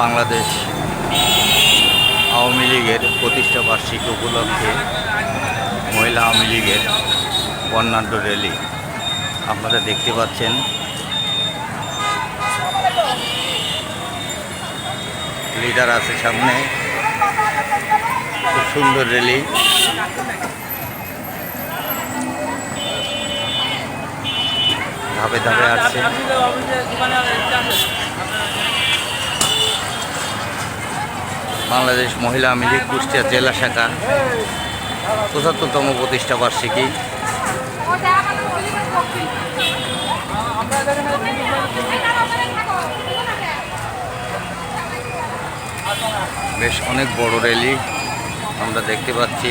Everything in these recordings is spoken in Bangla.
বাংলাদেশ আওয়ামী লীগের প্রতিষ্ঠা বার্ষিকী উপলক্ষে মহিলা আওয়ামী লীগের বর্ণাঢ্য র্যালি। আপনারা দেখতে পাচ্ছেন লিডার আছে সামনে। খুব সুন্দর র্যালি। ধাপে ধাপে আসছে। বাংলাদেশ মহিলা আওয়ামী লীগ কুষ্টিয়া জেলা শাখা পঁচাত্তরতম প্রতিষ্ঠা বার্ষিকী। বেশ অনেক বড় র্যালি আমরা দেখতে পাচ্ছি।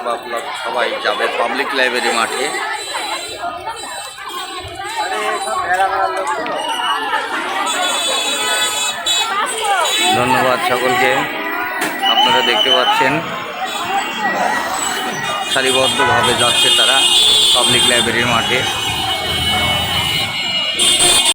সবাই সবাই যাবে পাবলিক লাইব্রেরি মাঠে। ধন্যবাদ সকলকে। আপনারা দেখতে পাচ্ছেন, সারিবদ্ধভাবে যাচ্ছে তারা পাবলিক লাইব্রেরির মাঠে।